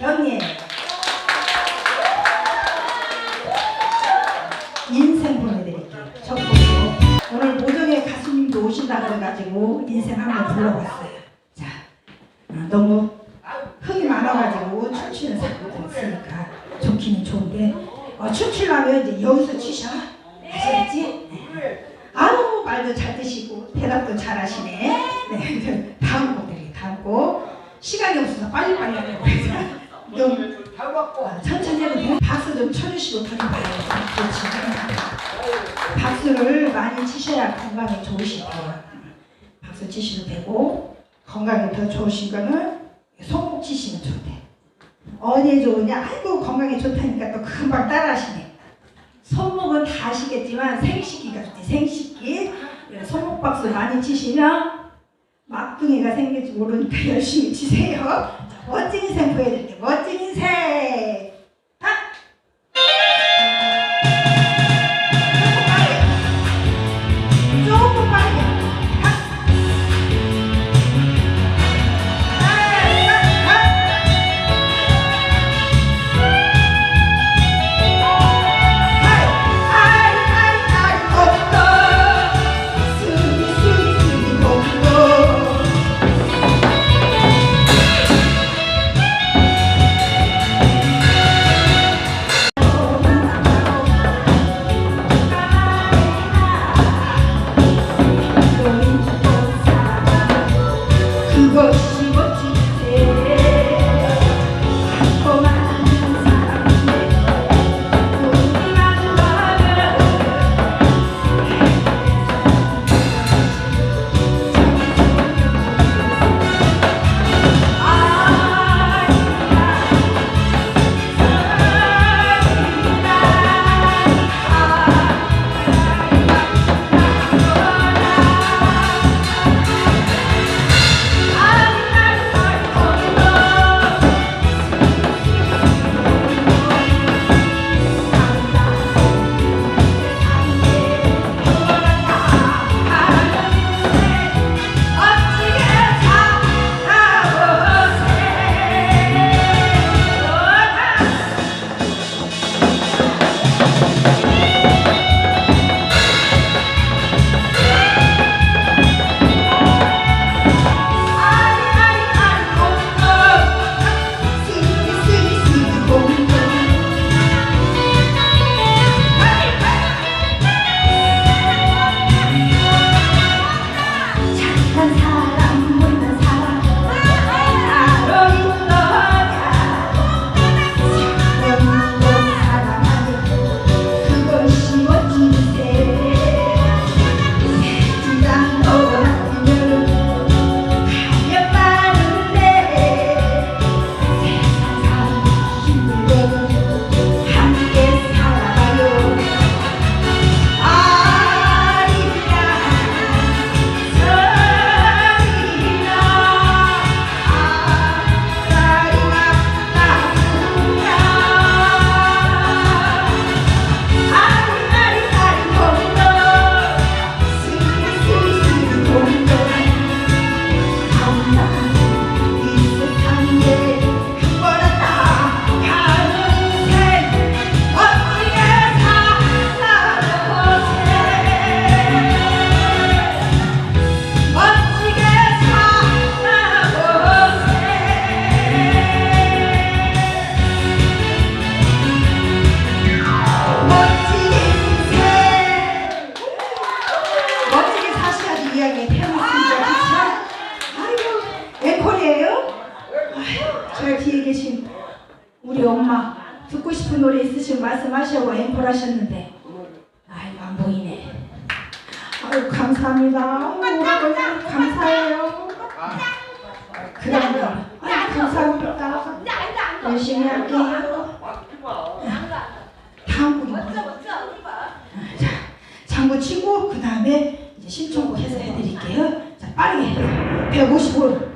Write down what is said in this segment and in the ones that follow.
영예. 인생 보내드릴게요. 첫 곡으로. 오늘 모정의 가수님도 오신다 그래가지고 인생 한번 불러봤어요. 자, 어, 너무 흥이 많아가지고 춤추는 사람도 있으니까 좋기는 좋은데 어, 춤추려면 이제 여기서 추셔. 아시겠지? 네. 아우 말도 잘 드시고 대답도 잘 하시네. 네, 다음 곡 드릴게요. 다음 곡. 시간이 없어서 빨리빨리 하려고 해서 좀 천천히 돼요? 박수 좀 쳐주시고 그림 봐요. 그렇지. 박수를 많이 치셔야 건강에 좋으시대요. 박수 치셔도 되고 건강에 더 좋으신 거는 손목 치시면 좋대. 어디에 좋으냐? 아이고 건강에 좋다니까 또 금방 따라하시네. 손목은 다 아시겠지만 생식기가 좋대. 생식기. 예, 손목 박수 많이 치시면 막둥이가 생길지 모르니까 열심히 치세요. 자, 멋진 인생 보여드릴게요. 멋진 인생. 장구 치고 그 다음에 이제 신청곡 해서 해드릴게요. 자 빠르게 해요. 155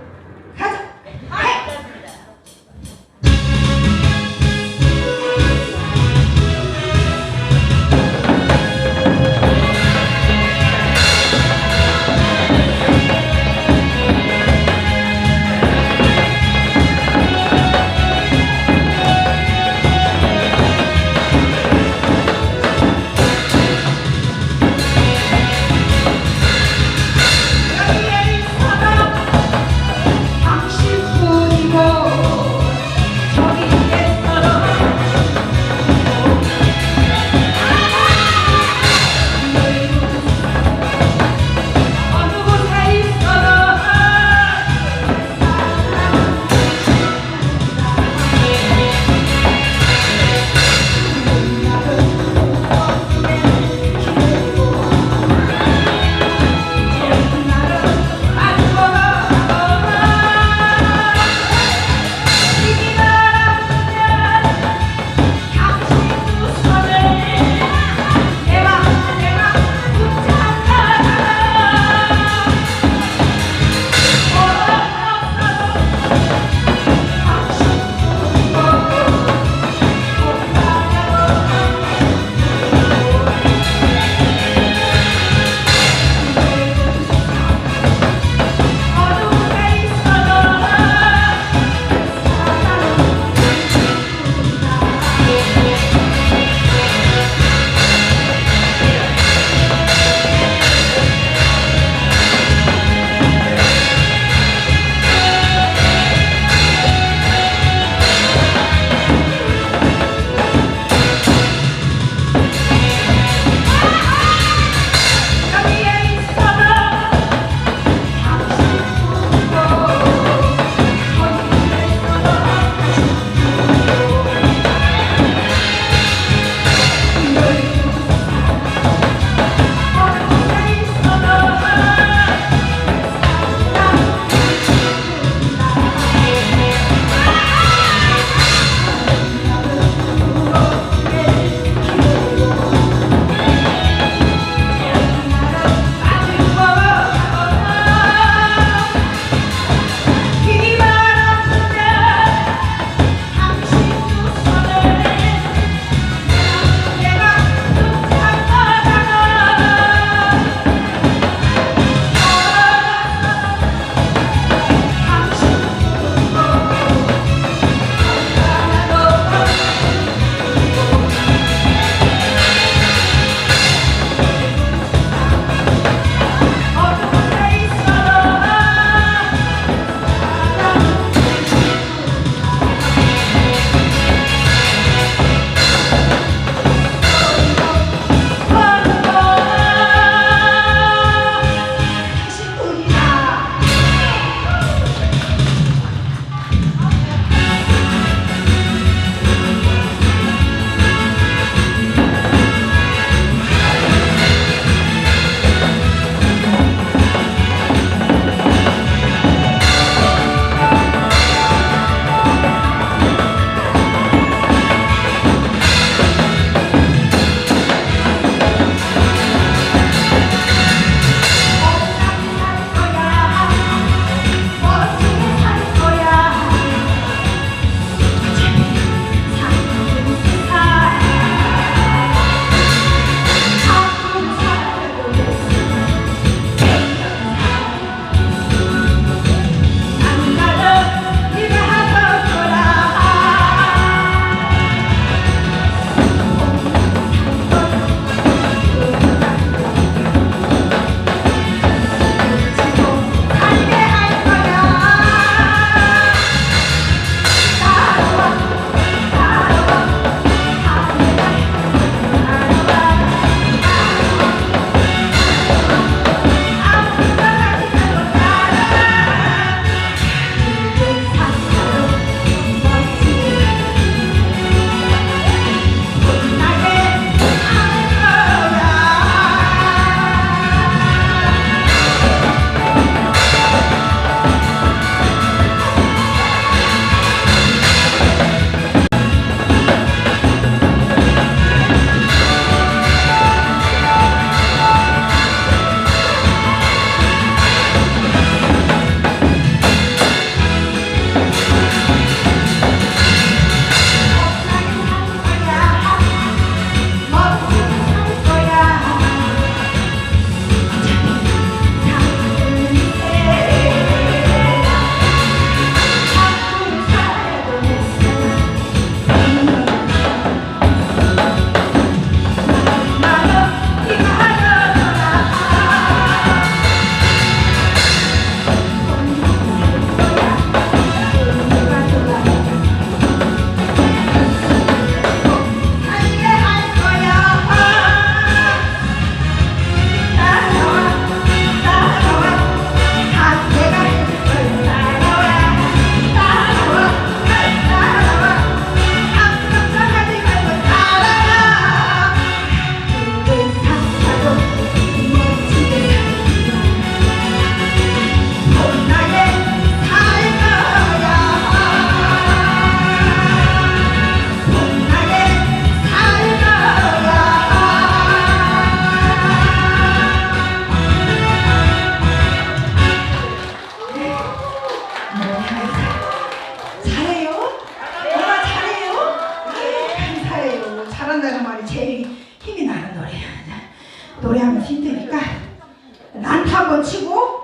고치고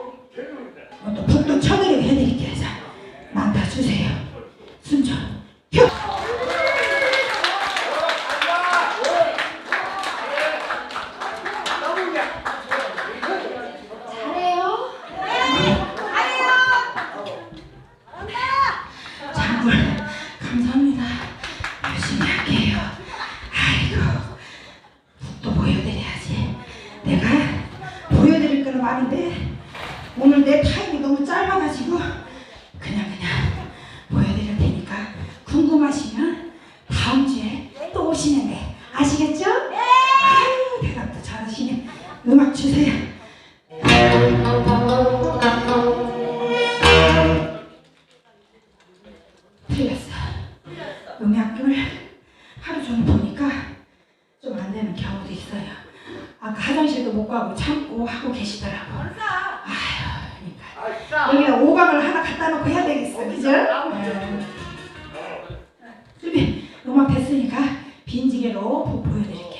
아까 화장실도 못 가고 참고 하고 계시더라고. 아휴, 그러니까. 여기 오각을 하나 갖다 놓고 해야 되겠어, 그죠? 네. 준비, 음악 됐으니까 빈지게로 보여드릴게요.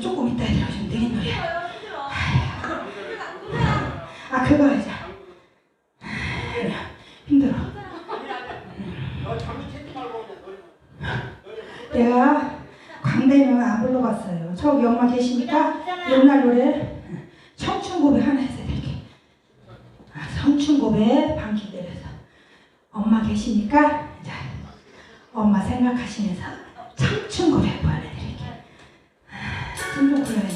노래는 조금 이따 들어주면 되겠 노래. 아 그거 하자. 힘들어. 노래 내가 광대는 안 불러봤어요. 저기 엄마 계시니까 옛날 노래 청춘 고백 하나 해서 드릴게. 아, 청춘 고백 방귀 내려서 엄마 계시니까 이제 엄마 생각하시면서 청춘 고백 보 내드릴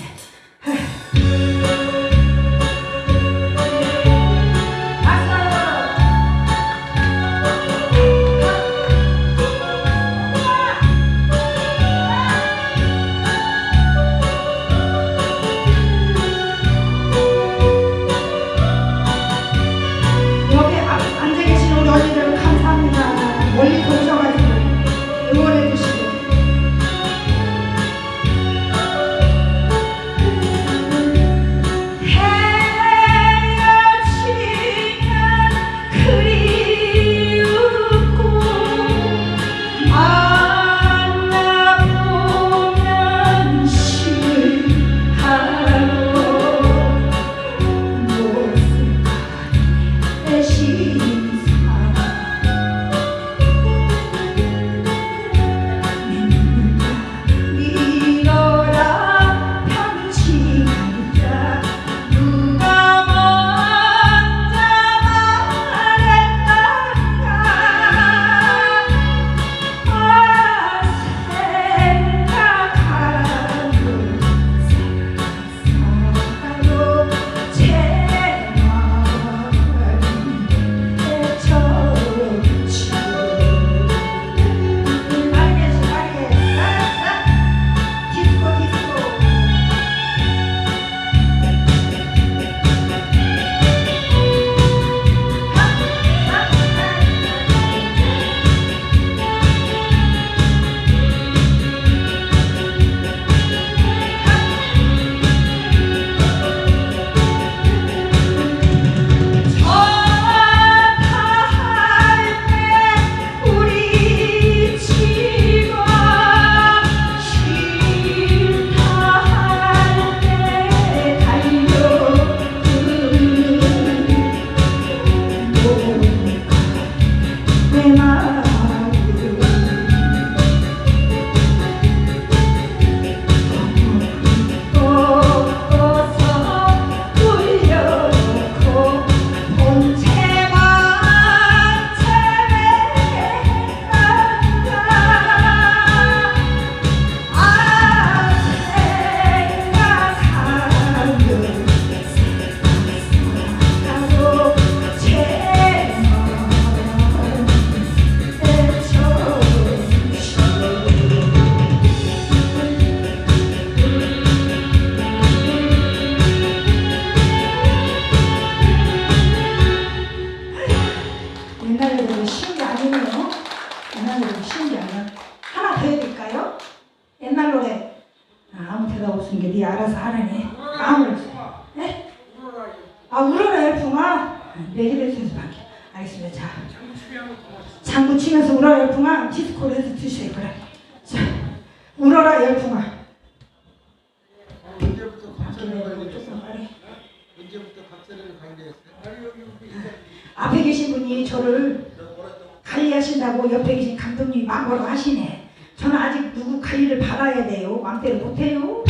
조금 빨리. 언제부터 관계했어요? 앞에 계신 분이 저를 관리하신다고 옆에 계신 감독님이 막으로 하시네. 저는 아직 누구 관리를 받아야 돼요. 맘대로 못해요.